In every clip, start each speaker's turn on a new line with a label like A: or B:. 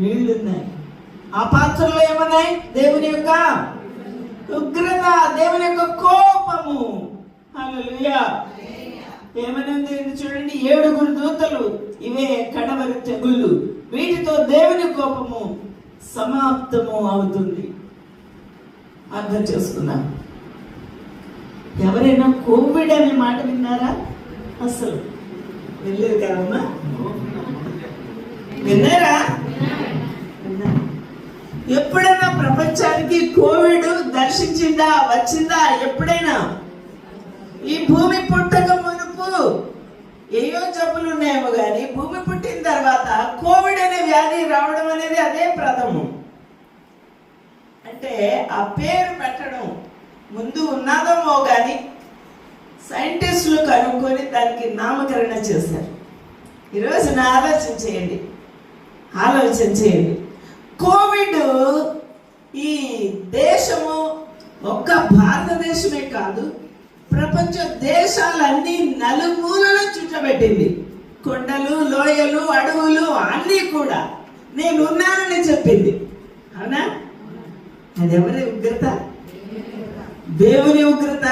A: నీళ్ళున్నాయి ఆ పాత్రలో ఏమన్నాయి? దేవుని యొక్క ఉగ్రత దేవుని యొక్క కోపము. హల్లెలూయా. చూడండి ఏడుగురు దూతలు ఇవే కడవరి తెగుళ్ళు. వీటితో దేవుని కోపము సమాప్తము అవుతుంది. అర్థం చేసుకున్నా ఎవరైనా కోవిడ్ అనే మాట విన్నారా? అసలు వెళ్ళలేదు కదమ్మా. విన్నారా? ఎప్పుడైనా ప్రపంచానికి కోవిడ్ దర్శించిందా వచ్చిందా ఎప్పుడైనా? ఈ భూమి పుట్టక మునుపు ఏయో జబ్బులు ఉన్నాయేమో కానీ భూమి పుట్టిన తర్వాత కోవిడ్ అనే వ్యాధి రావడం అనేది అదే ప్రథమం. అంటే ఆ పేరు పెట్టడం ముందు ఉన్నదమో కానీ సైంటిస్టులు కనుక్కొని దానికి నామకరణ చేశారు. ఈరోజు నా ఆలోచన చేయండి. ఆలోచన చేయండి. కోవిడ్ ఈ దేశము ఒక్క భారతదేశమే కాదు ప్రపంచ దేశాలన్నీ నలుమూలలో చుట్టబెట్టింది. కొండలు లోయలు అడవులు అన్నీ కూడా నేను ఉన్నానని చెప్పింది. అవునా? అది ఎవరి ఉగ్రత? దేవుని ఉగ్రత.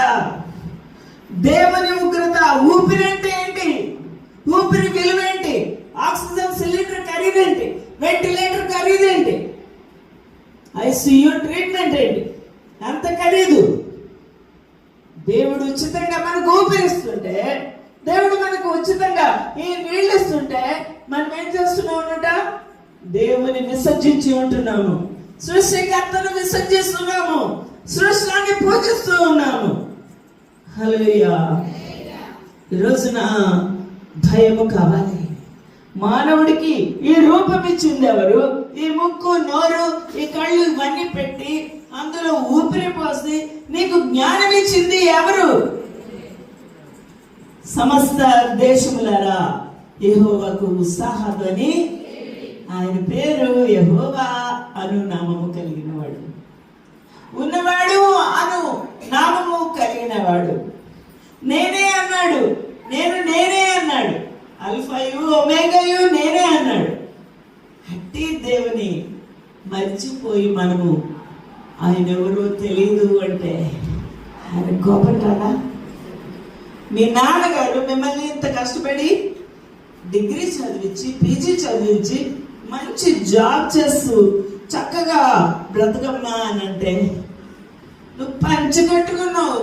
A: దేవుని ఉగ్రత ఊపిరి అంటే ఏంటి? ఊపిరి విలువేంటి ఆక్సిజన్ సిలిండర్ ఖరీదేంటి వెంటిలేటర్ ఖరీదేంటి ఐసీయూ ట్రీట్మెంట్ ఏంటి అంత ఖరీదు. దేవుడు ఉచితంగా మనకు ఊపిరిస్తుంటే దేవుడు మనకు ఉచితంగా ఈ నీళ్ళు ఇస్తుంటే మనం ఏం చేస్తున్నాం దేవుని విసర్జించి ఉంటున్నాము. సృష్టికర్తను విసర్జిస్తున్నాము. సృష్టిని పూజిస్తూ ఉన్నాము. హల్లెలూయా. ఈ రోజున భయము కావాలి. మానవుడికి ఈ రూపం ఇచ్చింది ఎవరు? ఈ ముక్కు నోరు ఈ కళ్ళు ఇవన్నీ పెట్టి అందులో ఊపిరి పోసి నీకు జ్ఞానం ఇచ్చింది ఎవరు? సమస్త దేశములరా యెహోవాకు ఉత్సాహధ్వని. ఆయన పేరు యహోవా అను నామము కలిగిన వాడు ఉన్నవాడు అను నామము కలిగిన వాడు నేనే అన్నాడు నేను నేనే అన్నాడు ఆల్ఫాయు ఒమేగాయు నేనే అన్నాడు. అట్టి దేవుని మర్చిపోయి మనము ఆయన ఎవరో తెలియదు అంటే ఆయన కోపం రాదా మీ నాన్నగారు మిమ్మల్ని ఇంత కష్టపడి డిగ్రీ చదివించి పీజీ చదివించి మంచి జాబ్ చేస్తూ చక్కగా బ్రతకమ్మా అని అంటే నువ్వు పంచగట్టుకున్నావు.